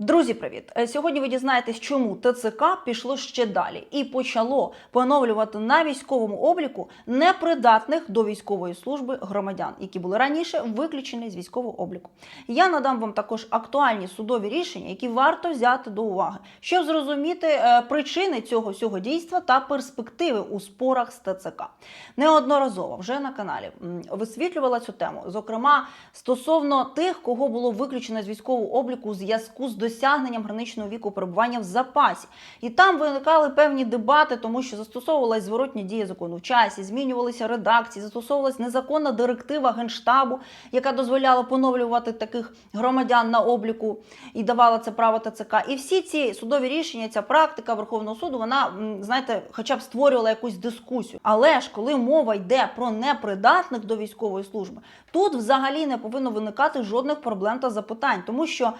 Друзі, привіт! Е, Сьогодні ви дізнаєтесь, чому ТЦК пішло ще далі і почало поновлювати на військовому обліку непридатних до військової служби громадян, які були раніше виключені з військового обліку. Я надам вам також актуальні судові рішення, які варто взяти до уваги, щоб зрозуміти е, причини цього всього дійства та перспективи у спорах з ТЦК. Неодноразово вже на каналі висвітлювала цю тему, зокрема стосовно тих, кого було виключено з військового обліку у зв'язку з досягненням граничного віку перебування в запасі. І там виникали певні дебати, тому що застосовувалась зворотня дія закону в часі, змінювалися редакції, застосовувалась незаконна директива генштабу, яка дозволяла поновлювати таких громадян на обліку і давала це право ТЦК. І всі ці судові рішення, ця практика Верховного суду, вона знаєте, хоча б створювала якусь дискусію. Але ж коли мова йде про непридатних до військової служби, тут взагалі не повинно виникати жодних проблем та запитань, тому що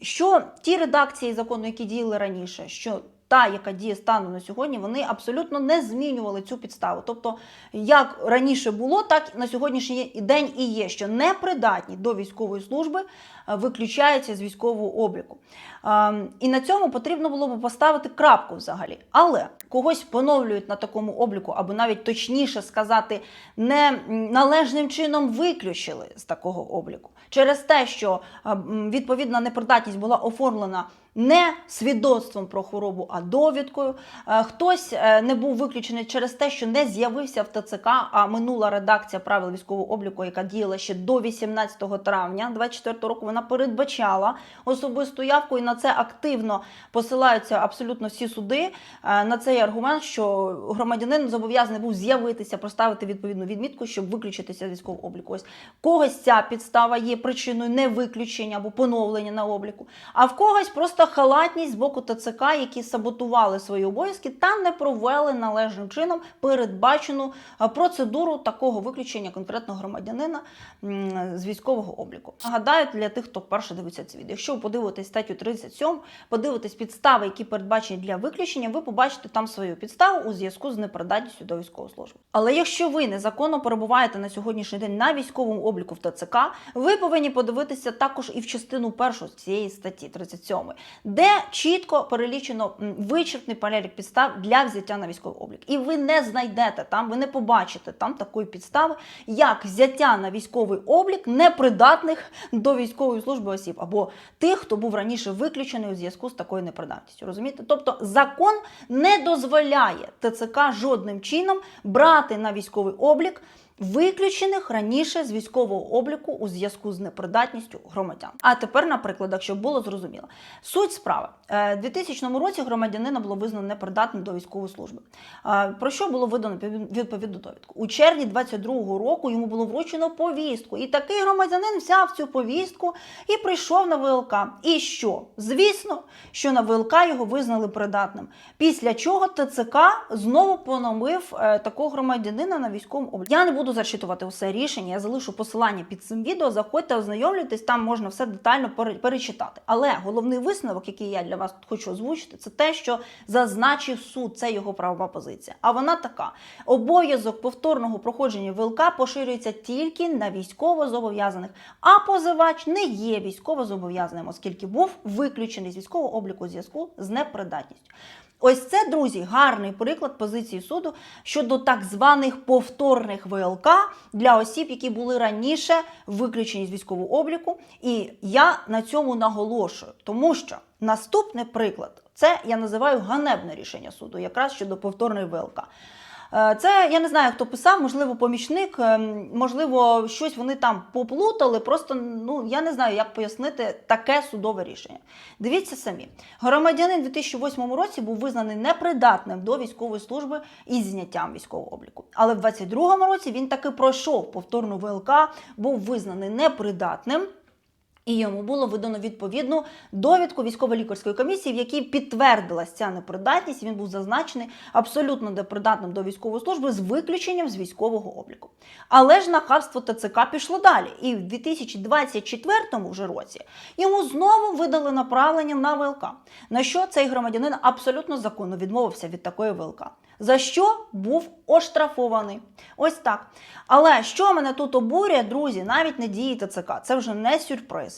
що ті редакції закону, які діяли раніше, що та, яка діє станом на сьогодні, вони абсолютно не змінювали цю підставу. Тобто, як раніше було, так на сьогоднішній день і є, що непридатні до військової служби е, виключаються з військового обліку. Ем, І на цьому потрібно було б поставити крапку взагалі. Але когось поновлюють на такому обліку, або навіть точніше сказати, не належним чином виключили з такого обліку через те, що е, відповідна непридатність була оформлена не свідоцтвом про хворобу, а довідкою. Е, Хтось е, не був виключений через те, що не з'явився в ТЦК, а минула редакція правил військового обліку, яка діяла ще до 18 травня 24 року, вона передбачала особисту явку, і на це активно посилаються абсолютно всі суди. Е, На цей аргумент, що громадянин зобов'язаний був з'явитися, проставити відповідну відмітку, щоб виключитися з військового обліку. Ось когось ця підстава є причиною не виключення або поновлення на обліку, а в когось просто халатність з боку ТЦК, які саботували свої обов'язки та не провели належним чином передбачену е, процедуру такого виключення конкретного громадянина з військового обліку. Нагадаю, для тих, хто вперше дивиться це відео. Якщо ви подивитесь статтю 37, подивитесь підстави, які передбачені для виключення, ви побачите там свою підставу у зв'язку з непридатністю до військової служби. Але якщо ви незаконно перебуваєте на сьогоднішній день на військовому обліку в ТЦК, ви повинні подивитися також і в частину першу цієї статті 37, де чітко перелічено вичерпний перелік підстав для взяття на військовий облік. І ви не знайдете там, ви не побачите там такої підстави, як взяття на військовий облік непридатних до військової служби осіб або тих, хто був раніше виключений у зв'язку з такою непридатністю. Розумієте? Тобто закон не дозволяє ТЦК жодним чином брати на військовий облік. Виключених раніше з військового обліку у зв'язку з непридатністю громадян. А тепер, на прикладах, щоб було зрозуміло. Суть справи Е, в 2000 році громадянина було визнано непридатним до військової служби. Е, Про що було видано відповідну довідку? У червні 22-го року йому було вручено повістку, і такий громадянин взяв цю повістку і прийшов на ВЛК. І що? Звісно, що на ВЛК його визнали придатним. Після чого ТЦК знову поновив е, такого громадянина на військовому обліку. Я не буду зачитувати усе рішення, я залишу посилання під цим відео. Заходьте, ознайомлюйтесь, там можна все детально пере- перечитати. Але головний висновок, який я для вас хочу озвучити, це те, що зазначив суд, це його правова позиція. А вона така: обов'язок повторного проходження ВЛК поширюється тільки на військовозобов'язаних, а позивач не є військовозобов'язаним, оскільки був виключений з військового обліку зв'язку з непридатністю. Ось це, друзі, гарний приклад позиції суду щодо так званих повторних ВЛК для осіб, які були раніше виключені з військового обліку. І я на цьому наголошую, тому що наступний приклад це я називаю ганебне рішення суду, якраз щодо повторної ВЛК. Е, Це я не знаю, хто писав, можливо, помічник, ем, можливо, щось вони там поплутали. Просто ну я не знаю, як пояснити таке судове рішення. Дивіться самі, громадянин у 2008 році був визнаний непридатним до військової служби із зняттям військового обліку. Але в 2022 році він таки пройшов повторну ВЛК, був визнаний непридатним. І йому було видано відповідну довідку військово-лікарської комісії, в якій підтвердилась ця непридатність. Він був зазначений абсолютно непридатним до військової служби з виключенням з військового обліку. Але ж нахабство ТЦК пішло далі. І в 2024 вже році йому знову видали направлення на ВЛК. На що цей громадянин абсолютно законно відмовився від такої ВЛК. За що був оштрафований? Ось так. Але що мене тут обурює, друзі, навіть не дії ТЦК, це вже не сюрприз.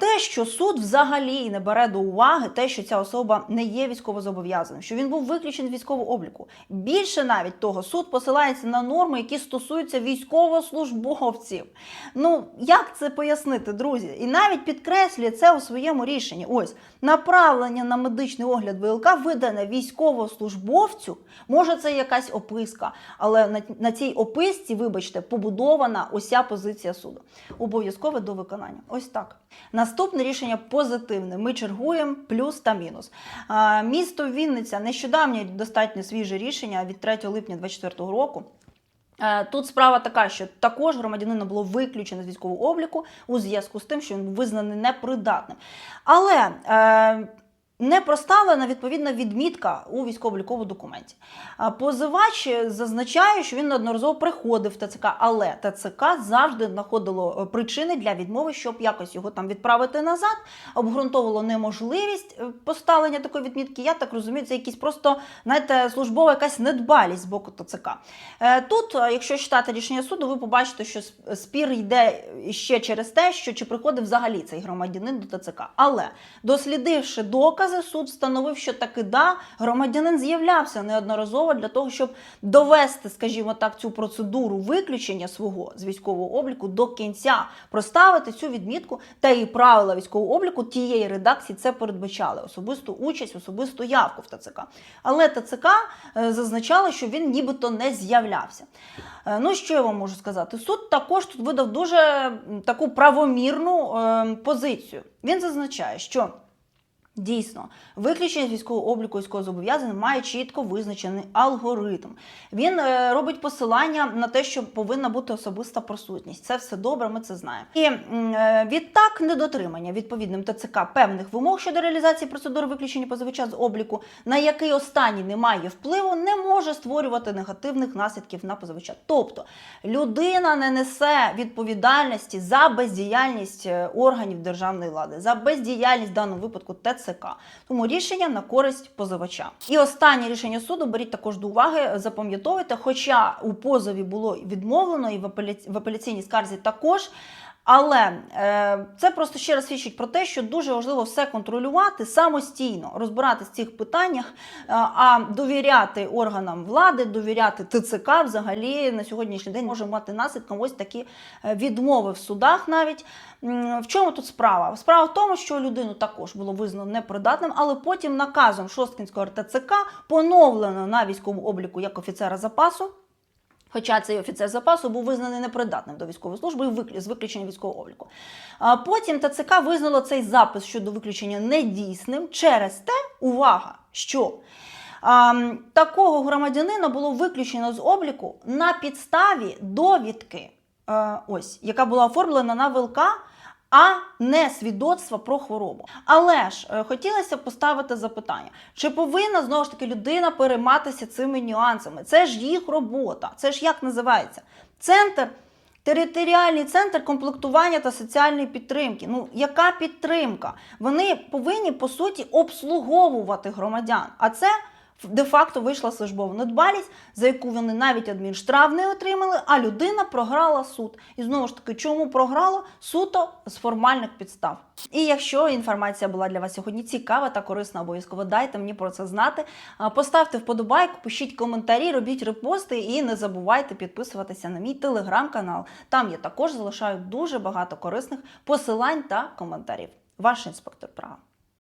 Те, що суд взагалі не бере до уваги те, що ця особа не є військовозобов'язаним, що він був виключений з військового обліку. Більше навіть того, суд посилається на норми, які стосуються військовослужбовців. Ну як це пояснити, друзі? І навіть підкреслює це у своєму рішенні. Ось направлення на медичний огляд ВЛК видане військовослужбовцю. Може, це якась описка, але на цій описці, вибачте, побудована уся позиція суду. Обов'язкове до виконання. Ось так. Наступне рішення позитивне. Ми чергуємо плюс та мінус. Місто Вінниця нещодавнє достатньо свіже рішення від 3 липня 2024 року. Тут справа така, що також громадянина було виключено з військового обліку у зв'язку з тим, що він визнаний непридатним. Але е, не проставлена відповідна відмітка у військово-обліковому документі. Позивач зазначає, що він неодноразово приходив в ТЦК, але ТЦК завжди знаходило е, причини для відмови, щоб якось його там відправити назад, обґрунтовувало неможливість е, поставлення такої відмітки. Я так розумію, це якісь просто знаєте, службова якась недбалість з боку ТЦК. Е, Тут, якщо читати рішення суду, ви побачите, що сп- спір йде ще через те, що чи приходив взагалі цей громадянин до ТЦК. Але дослідивши докази, суд встановив, що таки да, громадянин з'являвся неодноразово для того, щоб довести, скажімо так, цю процедуру виключення свого з військового обліку до кінця, проставити цю відмітку та і правила військового обліку тієї редакції це передбачали особисту участь, особисту явку в ТЦК. Але ТЦК е, зазначало, що він нібито не з'являвся. Е, Ну, що я вам можу сказати? Суд також тут видав дуже таку правомірну е, позицію. Він зазначає, що. Дійсно, виключення з військового обліку військовозобов'язаних має чітко визначений алгоритм. Він е, робить посилання на те, що повинна бути особиста присутність. Це все добре, ми це знаємо. І е, відтак недотримання відповідним ТЦК певних вимог щодо реалізації процедури виключення позивача з обліку, на який останній не має впливу, не може створювати негативних наслідків на позивача. Тобто людина не несе відповідальності за бездіяльність е, органів державної влади, за бездіяльність в даному випадку ТЦК. Тому рішення на користь позивача. І останнє рішення суду беріть також до уваги, запам'ятовуйте, хоча у позові було відмовлено і в апеляційній скарзі також. Але е, це просто ще раз свідчить про те, що дуже важливо все контролювати самостійно, розбиратися в цих питаннях, е, а довіряти органам влади, довіряти ТЦК взагалі на сьогоднішній день може мати наслідком ось такі е, відмови в судах навіть. В чому тут справа? Справа в тому, що людину також було визнано непридатним, але потім наказом Шосткінського РТЦК поновлено на військовому обліку як офіцера запасу. Хоча цей офіцер запасу був визнаний непридатним до військової служби і виклю- з виключення військового обліку. А потім ТЦК визнало цей запис щодо виключення недійсним через те, увага, що а, такого громадянина було виключено з обліку на підставі довідки, а, ось, яка була оформлена на ВЛК, а не свідоцтва про хворобу. Але ж е, хотілося поставити запитання: чи повинна знову ж таки людина перейматися цими нюансами? Це ж їх робота. Це ж як називається? Центр. Територіальний центр комплектування та соціальної підтримки. Ну, яка підтримка? Вони повинні по суті обслуговувати громадян. А це де-факто вийшла службова недбалість, за яку вони навіть адмінштраф не отримали, а людина програла суд. І знову ж таки, чому програла? Суто з формальних підстав. І якщо інформація була для вас сьогодні цікава та корисна, обов'язково дайте мені про це знати. Поставте вподобайку, пишіть коментарі, робіть репости і не забувайте підписуватися на мій телеграм-канал. Там я також залишаю дуже багато корисних посилань та коментарів. Ваш інспектор права.